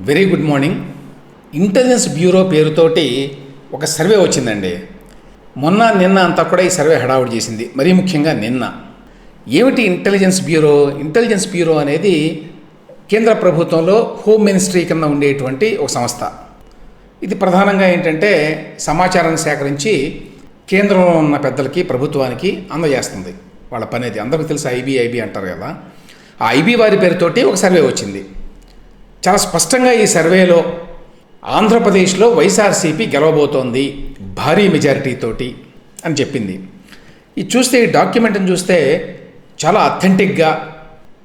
Very good morning. Intelligence bureau పేరుతోటి ఒక survey వచ్చిందండి. మొన్న నిన్న అంతా కూడా ఈ సర్వే హడావుడి చేసింది. మరీ ముఖ్యంగా నిన్న. ఏమిటి ఇంటెలిజెన్స్ బ్యూరో? ఇంటెలిజెన్స్ బ్యూరో అనేది కేంద్ర ప్రభుత్వంలో హోమ్ మినిస్ట్రీ కింద ఉండేటువంటి ఒక సంస్థ. ఇది ప్రధానంగా ఏంటంటే సమాచారాన్ని సేకరించి కేంద్రంలో ఉన్న పెద్దలకి ప్రభుత్వానికి అందజేస్తుంది. వాళ్ళ పని అది అందరికీ తెలుసు ఐబీ ఐబీ అంటారు కదా. ఆ ఐబీ వారి పేరుతోటి ఒక సర్వే వచ్చింది. చాలా స్పష్టంగా ఈ సర్వేలో ఆంధ్రప్రదేశ్లో వైఎస్ఆర్సీపీ గెలవబోతోంది భారీ మెజారిటీతోటి అని చెప్పింది. ఇది చూస్తే ఈ డాక్యుమెంట్ని చూస్తే చాలా అథెంటిక్గా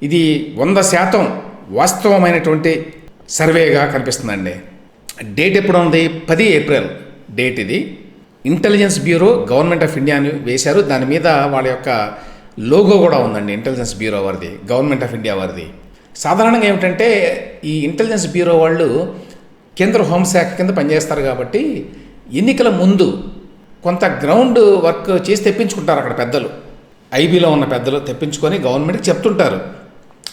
ఇది వంద శాతం వాస్తవమైనటువంటి సర్వేగా కనిపిస్తుందండి. డేట్ ఎప్పుడు ఉంది పది ఏప్రిల్ డేట్ ఇది. Intelligence bureau government of India అని వేశారు. దాని మీద వాళ్ళ యొక్క లోగో కూడా ఉందండి. ఇంటెలిజెన్స్ బ్యూరో వారిది. గవర్నమెంట్ ఆఫ్ ఇండియా వారిది. సాధారణంగా ఏమిటంటే ఈ ఇంటెలిజెన్స్ బ్యూరో వాళ్ళు కేంద్ర హోంశాఖ కింద పనిచేస్తారు కాబట్టి ఎన్నికల ముందు కొంత గ్రౌండ్ వర్క్ చేసి తెప్పించుకుంటారు అక్కడ పెద్దలు. ఐబీలో ఉన్న పెద్దలు తెప్పించుకొని గవర్నమెంట్కి చెప్తుంటారు.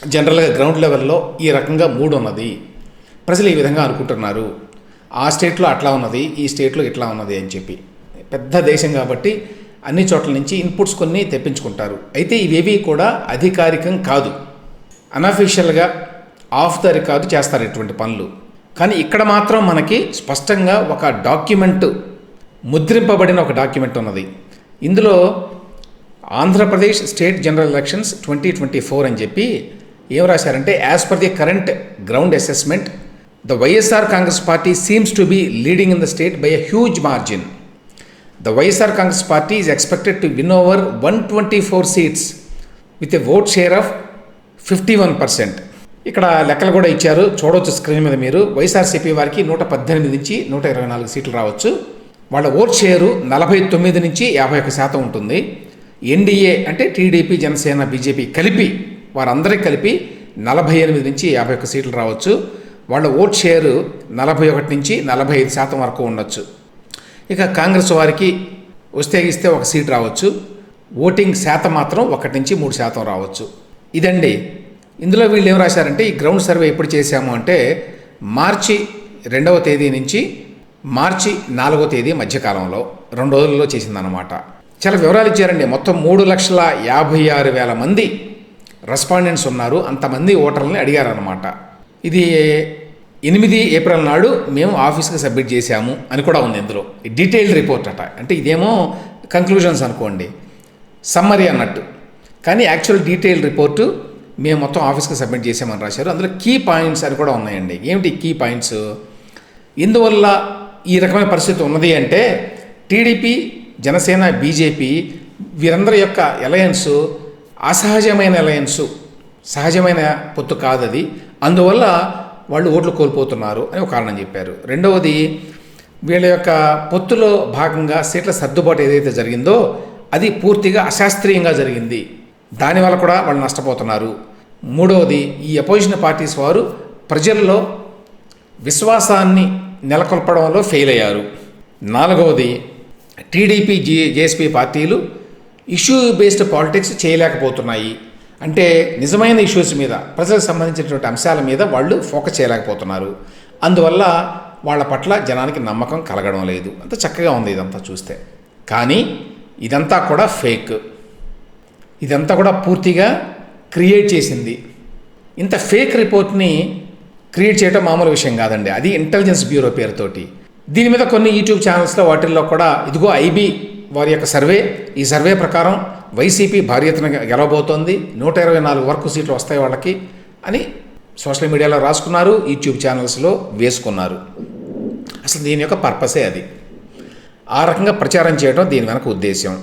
జనరల్గా గ్రౌండ్ లెవెల్లో ఈ రకంగా మూడు ఉన్నది. ప్రజలు ఈ విధంగా అనుకుంటున్నారు. ఆ స్టేట్లో అట్లా ఉన్నది ఈ స్టేట్లో ఇట్లా ఉన్నది అని చెప్పి. పెద్ద దేశం కాబట్టి అన్ని చోట్ల నుంచి ఇన్పుట్స్ కొన్ని తెప్పించుకుంటారు. అయితే ఇవేవి కూడా అధికారికం కాదు. అనఫీషియల్గా ఆఫ్ ద రికార్డు చేస్తారు ఇటువంటి పనులు. కానీ ఇక్కడ మాత్రం మనకి స్పష్టంగా ఒక డాక్యుమెంట్ ముద్రింపబడిన ఒక డాక్యుమెంట్ ఉన్నది. ఇందులో Andhra Pradesh state general elections twenty twenty four అని చెప్పి ఏం రాశారంటే as per the current ground assessment the YSR Congress party seems to be leading in the state by a huge margin. The YSR Congress party is expected to win over one twenty four seats with a vote share of fifty one percent. ఇక్కడ లెక్కలు కూడా ఇచ్చారు. చూడవచ్చు screen మీద మీరు. వైఎస్ఆర్సీపీ వారికి నూట పద్దెనిమిది నుంచి నూట ఇరవై నాలుగు సీట్లు రావచ్చు. వాళ్ళ ఓట్ షేరు నలభై తొమ్మిది నుంచి యాభై ఒక శాతం ఉంటుంది. ఎన్డీఏ అంటే టీడీపీ జనసేన బీజేపీ కలిపి వారందరికీ కలిపి నలభై ఎనిమిది నుంచి యాభై ఒక సీట్లు రావచ్చు. వాళ్ళ ఓట్ షేరు నలభై ఒకటి నుంచి నలభై ఐదు శాతం వరకు ఉండొచ్చు. ఇక కాంగ్రెస్ వారికి వస్తే ఇస్తే ఒక సీట్ రావచ్చు. ఓటింగ్ శాతం మాత్రం ఒకటి నుంచి మూడు శాతం రావచ్చు. ఇదండి. ఇందులో వీళ్ళు ఏం రాశారంటే ఈ గ్రౌండ్ సర్వే ఎప్పుడు చేశాము అంటే మార్చి రెండవ తేదీ నుంచి మార్చి నాలుగో తేదీ మధ్యకాలంలో రెండు రోజుల్లో చేసిందనమాట చాలా వివరాలు ఇచ్చారండి. మొత్తం మూడు లక్షల యాభై ఆరు వేల మంది రెస్పాండెంట్స్ ఉన్నారు. అంతమంది ఓటర్లని అడిగారనమాట ఇది ఎనిమిది ఏప్రిల్ నాడు మేము ఆఫీస్కి సబ్మిట్ చేశాము అని కూడా ఉంది ఇందులో. డీటెయిల్డ్ రిపోర్ట్ అట. అంటే ఇదేమో కంక్లూజన్స్ అనుకోండి. సమ్మరీ అన్నట్టు. కానీ యాక్చువల్ డీటెయిల్ రిపోర్టు మేము మొత్తం ఆఫీస్కి సబ్మిట్ చేసామని రాశారు. అందులో కీ పాయింట్స్ అని కూడా ఉన్నాయండి. ఏమిటి కీ పాయింట్స్ ఇందువల్ల ఈ రకమైన పరిస్థితి ఉన్నది అంటే టీడీపీ జనసేన బీజేపీ వీరందరి యొక్క అలయన్సు అసహజమైన అలయన్సు సహజమైన పొత్తు కాదది. అందువల్ల వాళ్ళు ఓట్లు కోల్పోతున్నారు అని ఒక కారణం చెప్పారు. రెండవది వీళ్ళ యొక్క పొత్తులో భాగంగా సీట్ల సర్దుబాటు ఏదైతే జరిగిందో అది పూర్తిగా అశాస్త్రీయంగా జరిగింది. దానివల్ల కూడా వాళ్ళు నష్టపోతున్నారు. మూడవది ఈ అపోజిషన్ పార్టీస్ వారు ప్రజల్లో విశ్వాసాన్ని నెలకొల్పడంలో ఫెయిల్ అయ్యారు. నాలుగవది టీడీపీ జే జేఎస్పీ పార్టీలు ఇష్యూ బేస్డ్ పాలిటిక్స్ చేయలేకపోతున్నాయి. అంటే నిజమైన ఇష్యూస్ మీద ప్రజలకు సంబంధించినటువంటి అంశాల మీద వాళ్ళు ఫోకస్ చేయలేకపోతున్నారు. అందువల్ల వాళ్ళ పట్ల జనానికి నమ్మకం కలగడం లేదు. అంత చక్కగా ఉంది ఇదంతా చూస్తే. కానీ ఇదంతా కూడా ఫేక్. ఇదంతా కూడా పూర్తిగా క్రియేట్ చేసింది. ఇంత ఫేక్ రిపోర్ట్ని క్రియేట్ చేయడం మామూలు విషయం కాదండి. అది ఇంటెలిజెన్స్ బ్యూరో పేరుతోటి. దీని మీద కొన్ని యూట్యూబ్ ఛానల్స్లో వాటిల్లో కూడా ఇదిగో ఐబీ వారి యొక్క సర్వే ఈ సర్వే ప్రకారం వైసీపీ భార్యతను గెలవబోతోంది. నూట ఇరవై నాలుగు వరకు సీట్లు వస్తాయి వాళ్ళకి అని సోషల్ మీడియాలో రాసుకున్నారు యూట్యూబ్ ఛానల్స్లో వేసుకున్నారు. అసలు దీని యొక్క పర్పసే అది. ఆ రకంగా ప్రచారం చేయడం దీని వెనక ఉద్దేశం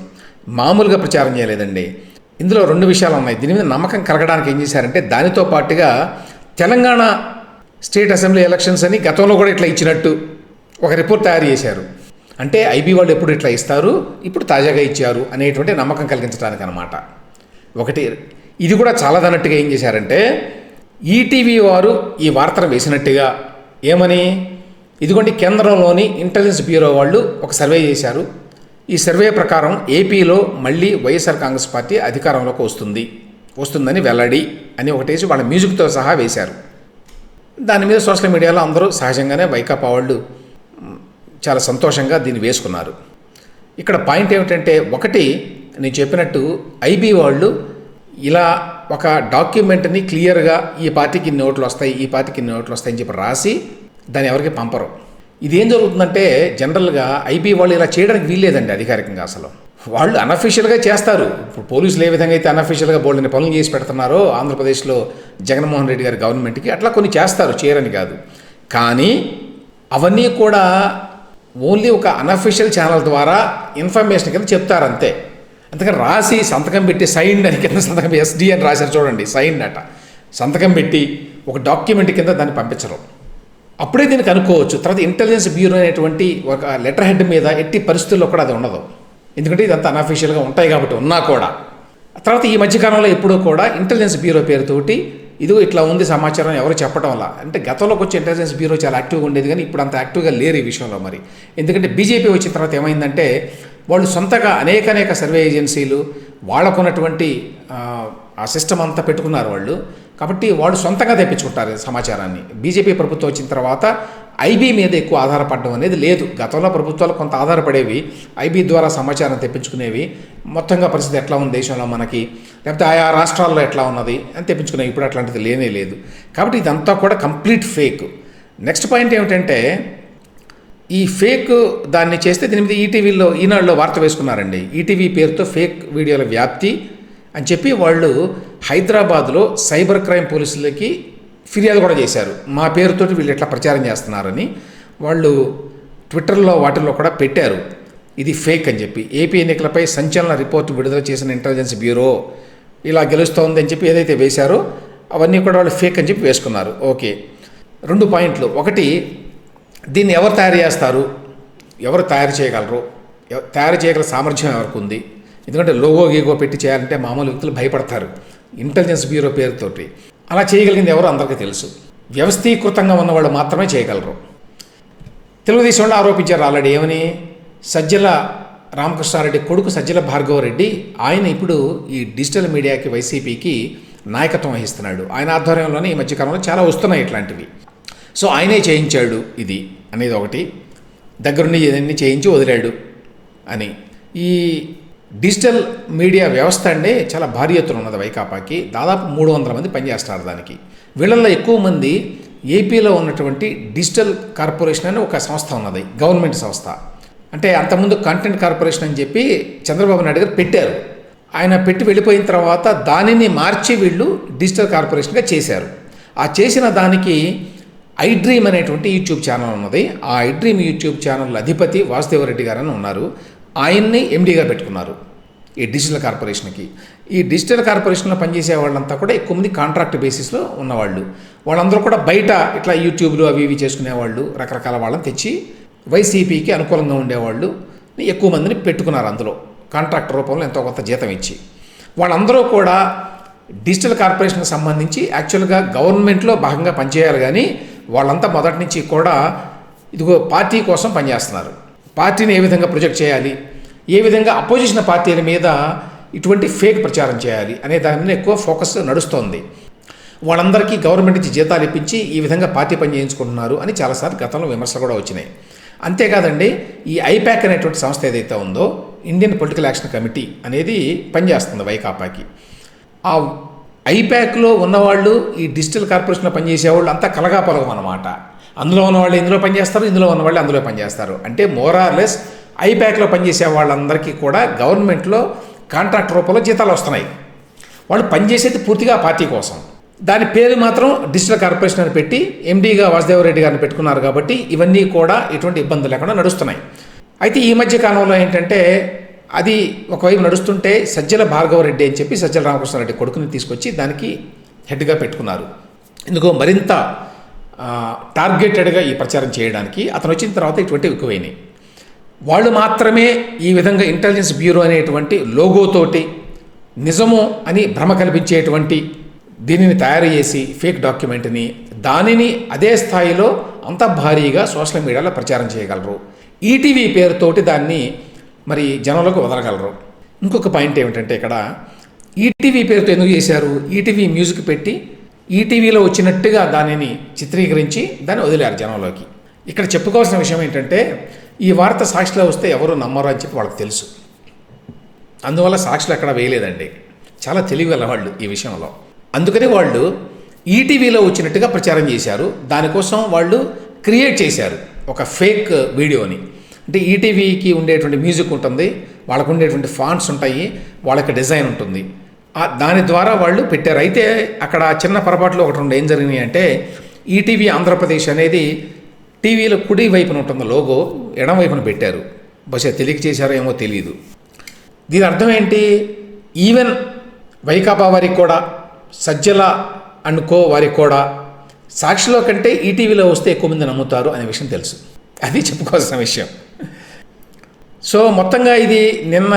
మామూలుగా ప్రచారం చేయలేదండి. ఇందులో రెండు విషయాలు ఉన్నాయి. దీని మీద నమ్మకం కలగడానికి ఏం చేశారంటే దానితో పాటుగా తెలంగాణ స్టేట్ అసెంబ్లీ ఎలక్షన్స్ అని గతంలో కూడా ఇట్లా ఇచ్చినట్టు ఒక రిపోర్ట్ తయారు చేశారు. అంటే ఐబీ వాళ్ళు ఎప్పుడు ఇట్లా ఇస్తారు ఇప్పుడు తాజాగా ఇచ్చారు అనేటువంటి నమ్మకం కలిగించడానికి అనమాట ఒకటి ఇది కూడా చాలాదన్నట్టుగా ఏం చేశారంటే ఈటీవీ వారు ఈ వార్తను వేసినట్టుగా ఏమని ఇదిగోండి కేంద్రంలోని ఇంటెలిజెన్స్ బ్యూరో వాళ్ళు ఒక సర్వే చేశారు. ఈ సర్వే ప్రకారం ఏపీలో మళ్ళీ వైఎస్ఆర్ కాంగ్రెస్ పార్టీ అధికారంలోకి వస్తుంది. వస్తుందని వెల్లడి అని ఒకటేసి వాళ్ళ మ్యూజిక్తో సహా వేశారు. దాని మీద సోషల్ మీడియాలో అందరూ సహజంగానే వైకాపా వాళ్ళు చాలా సంతోషంగా దీన్ని వేసుకున్నారు. ఇక్కడ పాయింట్ ఏమిటంటే ఒకటి నేను చెప్పినట్టు ఐబీ వాళ్ళు ఇలా ఒక డాక్యుమెంట్ని క్లియర్గా ఈ పార్టీకి ఇన్ని ఓట్లు వస్తాయి ఈ పార్టీకి ఇన్ని ఓట్లు వస్తాయని చెప్పి రాసి దాన్ని ఎవరికి పంపరు. ఇది ఏం జరుగుతుందంటే జనరల్గా ఐబీ వాళ్ళు ఇలా చేయడానికి వీల్లేదండి అధికారికంగా అసలు. వాళ్ళు అనఫిషియల్గా చేస్తారు. ఇప్పుడు పోలీసులు ఏ విధంగా అయితే అనఫిషియల్గా బోల్డని పనులు చేసి పెడుతున్నారో ఆంధ్రప్రదేశ్లో జగన్మోహన్ రెడ్డి గారి గవర్నమెంట్కి అట్లా కొన్ని చేస్తారు చేయరని కాదు. కానీ అవన్నీ కూడా ఓన్లీ ఒక అనఫిషియల్ ఛానల్ ద్వారా ఇన్ఫర్మేషన్ కింద చెప్తారంతే. అందుకని అంతకని రాసి సంతకం పెట్టి సైన్ అని కింద సంతకం ఎస్డి అని రాశారు చూడండి సైన్ అట. సంతకం పెట్టి ఒక డాక్యుమెంట్ కింద దాన్ని పంపించరు. అప్పుడే దీనికి అనుకోవచ్చు. తర్వాత ఇంటెలిజెన్స్ బ్యూరో అనేటువంటి ఒక లెటర్ హెడ్ మీద ఎట్టి పరిస్థితుల్లో కూడా అది ఉండదు. ఎందుకంటే ఇదంతా అనఫిషియల్గా ఉంటాయి కాబట్టి ఉన్నా కూడా. తర్వాత ఈ మధ్యకాలంలో ఎప్పుడూ కూడా ఇంటెలిజెన్స్ బ్యూరో పేరుతోటి ఇదిగో ఇట్లా ఉంది సమాచారం ఎవరు చెప్పడం అంటే గతంలోకి వచ్చి ఇంటెలిజెన్స్ బ్యూరో చాలా యాక్టివ్గా ఉండేది కానీ ఇప్పుడు అంత యాక్టివ్గా లేరు ఈ విషయంలో మరి. ఎందుకంటే బీజేపీ వచ్చిన తర్వాత ఏమైందంటే వాళ్ళు సొంతగా అనేక అనేక సర్వే ఏజెన్సీలు వాళ్ళకున్నటువంటి ఆ, ఆ సిస్టమ్ అంతా పెట్టుకున్నారు వాళ్ళు. కాబట్టి వాళ్ళు సొంతంగా తెప్పించుకుంటారు సమాచారాన్ని. బీజేపీ ప్రభుత్వం వచ్చిన తర్వాత ఐబీ మీద ఎక్కువ ఆధారపడడం అనేది లేదు. గతంలో ప్రభుత్వాలు కొంత ఆధారపడేవి. ఐబీ ద్వారా సమాచారం తెప్పించుకునేవి. మొత్తంగా పరిస్థితి ఎట్లా ఉంది దేశంలో మనకి? లేకపోతే ఆయా రాష్ట్రాల్లో ఎట్లా ఉన్నది అని తెప్పించుకునేవి. ఇప్పుడు అట్లాంటిది లేనే లేదు. కాబట్టి ఇదంతా కూడా కంప్లీట్ ఫేక్. నెక్స్ట్ పాయింట్ ఏమిటంటే ఈ ఫేక్ దాన్ని చేస్తే దీని మీద ఈటీవీలో ఈనాడులో వార్త వేసుకున్నారండి. ఈటీవీ పేరుతో ఫేక్ వీడియోల వ్యాప్తి అని చెప్పి వాళ్ళు హైదరాబాద్లో సైబర్ క్రైమ్ పోలీసులకి ఫిర్యాదు కూడా చేశారు. మా పేరుతోటి వీళ్ళు ఇట్లా ప్రచారం చేస్తున్నారని వాళ్ళు ట్విట్టర్లో వాటిల్లో కూడా పెట్టారు. ఇది ఫేక్ అని చెప్పి. ఏపీ ఎన్నికలపై సంచలన రిపోర్టు విడుదల చేసిన ఇంటెలిజెన్స్ బ్యూరో ఇలా గెలుస్తోంది అని చెప్పి ఏదైతే వేశారో అవన్నీ కూడా వాళ్ళు ఫేక్ అని చెప్పి వేసుకున్నారు. ఓకే. రెండు పాయింట్లు. ఒకటి దీన్ని ఎవరు తయారు చేస్తారు? ఎవరు తయారు చేయగలరు? తయారు చేయగల సామర్థ్యం ఎవరికి ఉంది? ఎందుకంటే లోగో గీగో పెట్టి చేయాలంటే మామూలు వ్యక్తులు భయపడతారు. ఇంటెలిజెన్స్ బ్యూరో పేరుతోటి. అలా చేయగలిగింది ఎవరో అందరికీ తెలుసు. వ్యవస్థీకృతంగా ఉన్న వాళ్ళు మాత్రమే చేయగలరు. తెలుగుదేశం వాళ్ళు ఆరోపించారు ఆల్రెడీ ఏమని? సజ్జల రామకృష్ణారెడ్డి కొడుకు సజ్జల భార్గవరెడ్డి ఆయన ఇప్పుడు ఈ డిజిటల్ మీడియాకి వైసీపీకి నాయకత్వం వహిస్తున్నాడు. ఆయన ఆధ్వర్యంలోనే ఈ మధ్యకాలంలో చాలా వస్తున్నాయి ఇట్లాంటివి. సో ఆయనే చేయించాడు ఇది అనేది ఒకటి. దగ్గరుండి ఇవన్నీ చేయించి వదిలాడు అని. ఈ డిజిటల్ మీడియా వ్యవస్థ అండి చాలా భారీ ఎత్తున ఉన్నది వైకాపాకి. దాదాపు మూడు వందల మంది పనిచేస్తున్నారు దానికి. వీళ్ళల్లో ఎక్కువ మంది ఏపీలో ఉన్నటువంటి డిజిటల్ కార్పొరేషన్ అని ఒక సంస్థ ఉన్నది గవర్నమెంట్ సంస్థ. అంటే అంతకుముందు కంటెంట్ కార్పొరేషన్ అని చెప్పి చంద్రబాబు నాయుడు గారు పెట్టారు. ఆయన పెట్టి వెళ్ళిపోయిన తర్వాత దానిని మార్చి వీళ్ళు డిజిటల్ కార్పొరేషన్గా చేశారు. ఆ చేసిన దానికి ఐ డ్రీమ్ అనేటువంటి యూట్యూబ్ ఛానల్ ఉన్నది. ఆ ఐ డ్రీమ్ యూట్యూబ్ ఛానల్ అధిపతి వాసుదేవరెడ్డి గారు అని ఉన్నారు. ఆయన్ని ఎండీగా పెట్టుకున్నారు. ఈ డిజిటల్ కార్పొరేషన్కి. ఈ డిజిటల్ కార్పొరేషన్లో పనిచేసే వాళ్ళంతా కూడా ఎక్కువ మంది కాంట్రాక్ట్ బేసిస్లో ఉన్నవాళ్ళు. వాళ్ళందరూ కూడా బయట ఇట్లా యూట్యూబ్లు అవి ఇవి చేసుకునేవాళ్ళు రకరకాల వాళ్ళని తెచ్చి వైసీపీకి అనుకూలంగా ఉండేవాళ్ళు. ఎక్కువ మందిని పెట్టుకున్నారు అందులో. కాంట్రాక్ట్ రూపంలో ఎంతో కొంత జీతం ఇచ్చి. వాళ్ళందరూ కూడా డిజిటల్ కార్పొరేషన్కి సంబంధించి యాక్చువల్గా గవర్నమెంట్లో భాగంగా పనిచేయాలి కానీ వాళ్ళంతా మొదటి నుంచి కూడా ఇదిగో పార్టీ కోసం పనిచేస్తున్నారు. పార్టీని ఏ విధంగా ప్రొజెక్ట్ చేయాలి? ఏ విధంగా అపోజిషన్ పార్టీల మీద ఇటువంటి ఫేక్ ప్రచారం చేయాలి అనే దాని మీద ఎక్కువ ఫోకస్ నడుస్తోంది. వాళ్ళందరికీ గవర్నమెంట్ నుంచి జీతాలు ఇప్పించి ఈ విధంగా పార్టీ పని చేయించుకుంటున్నారు అని చాలాసార్లు గతంలో విమర్శలు కూడా వచ్చినాయి. అంతేకాదండి ఈ ఐపాక్ అనేటువంటి సంస్థ ఏదైతే ఉందో ఇండియన్ పొలిటికల్ యాక్షన్ కమిటీ అనేది పనిచేస్తుంది వైకాపాకి. ఆ ఐపాక్లో ఉన్నవాళ్ళు ఈ డిజిటల్ కార్పొరేషన్లో పనిచేసేవాళ్ళు అంతా కలగాపలగం అన్నమాట అందులో ఉన్నవాళ్ళు ఇందులో పనిచేస్తారు ఇందులో ఉన్నవాళ్ళు అందులో పనిచేస్తారు. అంటే మోరార్లెస్ ఐపాక్లో పనిచేసే వాళ్ళందరికీ కూడా గవర్నమెంట్లో కాంట్రాక్ట్ రూపంలో జీతాలు వస్తున్నాయి. వాళ్ళు పనిచేసేది పూర్తిగా పార్టీ కోసం. దాని పేరు మాత్రం డిజిటల్ కార్పొరేషన్ అని పెట్టి ఎండీగా వాసుదేవరెడ్డి గారిని పెట్టుకున్నారు కాబట్టి ఇవన్నీ కూడా ఎటువంటి ఇబ్బందులు లేకుండా నడుస్తున్నాయి. అయితే ఈ మధ్య కాలంలో ఏంటంటే అది ఒకవైపు నడుస్తుంటే సజ్జల భార్గవరెడ్డి అని చెప్పి సజ్జల రామకృష్ణారెడ్డి కొడుకుని తీసుకొచ్చి దానికి హెడ్గా పెట్టుకున్నారు. ఎందుకో మరింత టార్గెటెడ్గా ఈ ప్రచారం చేయడానికి అతను వచ్చిన తర్వాత ఇటువంటి ఎక్కువైనాయి. వాళ్ళు మాత్రమే ఈ విధంగా ఇంటెలిజెన్స్ బ్యూరో అనేటువంటి లోగోతోటి నిజము అని భ్రమ కల్పించేటువంటి దీనిని తయారు చేసి ఫేక్ డాక్యుమెంట్ని దానిని అదే స్థాయిలో అంత భారీగా సోషల్ మీడియాలో ప్రచారం చేయగలరు. ఈటీవీ పేరుతోటి దాన్ని మరి జనంలోకి వదలగలరు. ఇంకొక పాయింట్ ఏమిటంటే ఇక్కడ ఈటీవీ పేరుతో ఎందుకు చేశారు? ఈటీవీ మ్యూజిక్ పెట్టి ఈటీవీలో వచ్చినట్టుగా దానిని చిత్రీకరించి దాన్ని వదిలారు జనంలోకి. ఇక్కడ చెప్పుకోవాల్సిన విషయం ఏంటంటే ఈ వార్త సాక్షిలో వస్తే ఎవరు నమ్మరు అని చెప్పి వాళ్ళకి తెలుసు. అందువల్ల సాక్షులు అక్కడ వేయలేదండి. చాలా తెలివి వాళ్ళు ఈ విషయంలో. అందుకని వాళ్ళు ఈటీవీలో వచ్చినట్టుగా ప్రచారం చేశారు. దానికోసం వాళ్ళు క్రియేట్ చేశారు ఒక ఫేక్ వీడియోని. అంటే ఈటీవీకి ఉండేటువంటి మ్యూజిక్ ఉంటుంది వాళ్ళకు ఉండేటువంటి ఫాంట్స్ ఉంటాయి వాళ్ళకి డిజైన్ ఉంటుంది. దాని ద్వారా వాళ్ళు పెట్టారు. అయితే అక్కడ చిన్న పొరపాట్లు ఒకటి రెండు ఏం జరిగినాయి అంటే ఈటీవీ ఆంధ్రప్రదేశ్ అనేది టీవీలో కుడి వైపున ఉంటున్న లోగో ఎడం వైపున పెట్టారు. బహుశా తెలియక చేశారో ఏమో తెలియదు. దీని అర్థం ఏంటి? ఈవెన్ వైకాపా వారికి కూడా సజ్జల అనుకో వారికి కూడా సాక్షిలో కంటే ఈటీవీలో వస్తే ఎక్కువ మంది నమ్ముతారు అనే విషయం తెలుసు. అది చెప్పుకోవాల్సిన విషయం. సో మొత్తంగా ఇది నిన్న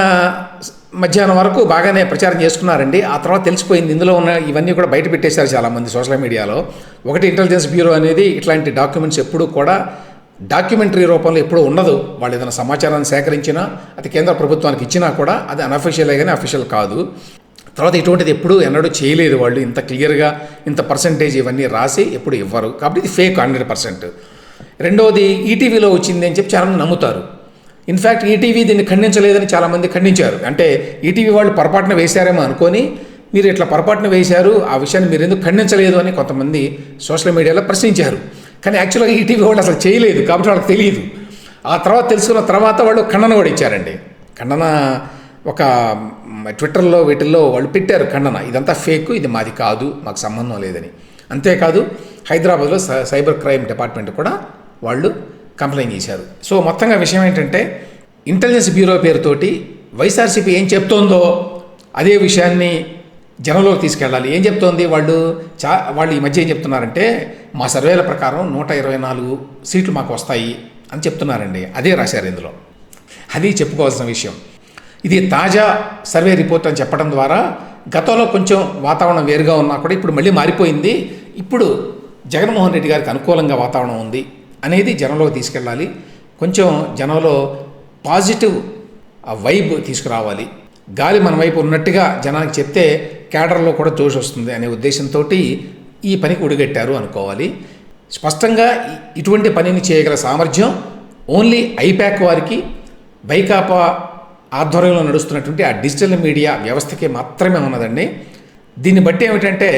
మధ్యాహ్నం వరకు బాగానే ప్రచారం చేసుకున్నారండి. ఆ తర్వాత తెలిసిపోయింది ఇందులో ఉన్న ఇవన్నీ కూడా బయట పెట్టేశారు చాలామంది సోషల్ మీడియాలో. ఒకటి ఇంటెలిజెన్స్ బ్యూరో అనేది ఇట్లాంటి డాక్యుమెంట్స్ ఎప్పుడూ కూడా డాక్యుమెంటరీ రూపంలో ఎప్పుడూ ఉండదు. వాళ్ళు ఏదైనా సమాచారాన్ని సేకరించినా అది కేంద్ర ప్రభుత్వానికి ఇచ్చినా కూడా అది అనఫిషియలే కానీ అఫీషియల్ కాదు. తర్వాత ఇటువంటిది ఎప్పుడు ఎన్నడూ చేయలేదు వాళ్ళు. ఇంత క్లియర్గా ఇంత పర్సంటేజ్ ఇవన్నీ రాసి ఎప్పుడు ఇవ్వరు. కాబట్టి ఇది ఫేక్ హండ్రెడ్ పర్సెంట్. రెండవది ఈటీవీలో వచ్చింది అని చెప్పి చాలామంది నమ్ముతారు. ఇన్ఫ్యాక్ట్ ఈటీవీ దీన్ని ఖండించలేదని చాలామంది ఖండించారు. అంటే ఈటీవీ వాళ్ళు పొరపాటున వేశారేమో అనుకొని మీరు ఇట్లా పొరపాటున వేశారు ఆ విషయాన్ని మీరు ఎందుకు ఖండించలేదు అని కొంతమంది సోషల్ మీడియాలో ప్రశ్నించారు. కానీ యాక్చువల్గా ఈటీవీ వాళ్ళు అసలు చేయలేదు కాబట్టి వాళ్ళకి తెలియదు. ఆ తర్వాత తెలుసుకున్న తర్వాత వాళ్ళు ఖండన కూడా ఇచ్చారండి. ఖండన ఒక ట్విట్టర్లో వీటిల్లో వాళ్ళు పెట్టారు ఖండన. ఇదంతా ఫేక్ ఇది మాది కాదు మాకు సంబంధం లేదని. అంతేకాదు హైదరాబాద్లో సై- సైబర్ క్రైమ్ డిపార్ట్మెంట్ కూడా వాళ్ళు కంప్లైంట్ చేశారు. సో మొత్తంగా విషయం ఏంటంటే ఇంటెలిజెన్స్ బ్యూరో పేరుతోటి వైఎస్ఆర్సీపీ ఏం చెప్తోందో అదే విషయాన్ని జనంలోకి తీసుకెళ్ళాలి. ఏం చెప్తోంది వాళ్ళు? చా వాళ్ళు ఈ మధ్య ఏం చెప్తున్నారంటే మా సర్వేల ప్రకారం నూట ఇరవై నాలుగు సీట్లు మాకు వస్తాయి అని చెప్తున్నారండి. అదే రాశారు ఇందులో. అది చెప్పుకోవాల్సిన విషయం. ఇది తాజా సర్వే రిపోర్ట్ అని చెప్పడం ద్వారా గతంలో కొంచెం వాతావరణం వేరుగా ఉన్నా కూడా ఇప్పుడు మళ్ళీ మారిపోయింది. ఇప్పుడు జగన్మోహన్ రెడ్డి గారికి అనుకూలంగా వాతావరణం ఉంది. అనేది జనంలోకి తీసుకెళ్ళాలి. కొంచెం జనంలో పాజిటివ్ వైబ్ తీసుకురావాలి. గాలి మన వైపు ఉన్నట్టుగా జనానికి చెప్తే కేడర్లో కూడా జోష్ వస్తుంది అనే ఉద్దేశంతో ఈ పనికి ఉడిగట్టారు అనుకోవాలి. స్పష్టంగా ఇటువంటి పనిని చేయగల సామర్థ్యం ఓన్లీ ఐప్యాక్ వారికి బైకాపా ఆధ్వర్యంలో నడుస్తున్నటువంటి ఆ డిజిటల్ మీడియా వ్యవస్థకి మాత్రమే ఉన్నదండి. దీన్ని బట్టి ఏమిటంటే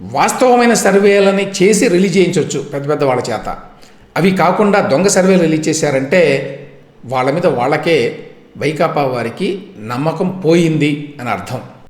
వాస్తవమైన సర్వేలని చేసి రిలీజ్ చేయించవచ్చు పెద్ద పెద్ద వాళ్ళ చేత. అవి కాకుండా దొంగ సర్వేలు రిలీజ్ చేశారంటే వాళ్ళ మీద వాళ్ళకే వైకాపా వారికి నమ్మకం పోయింది అని అర్థం.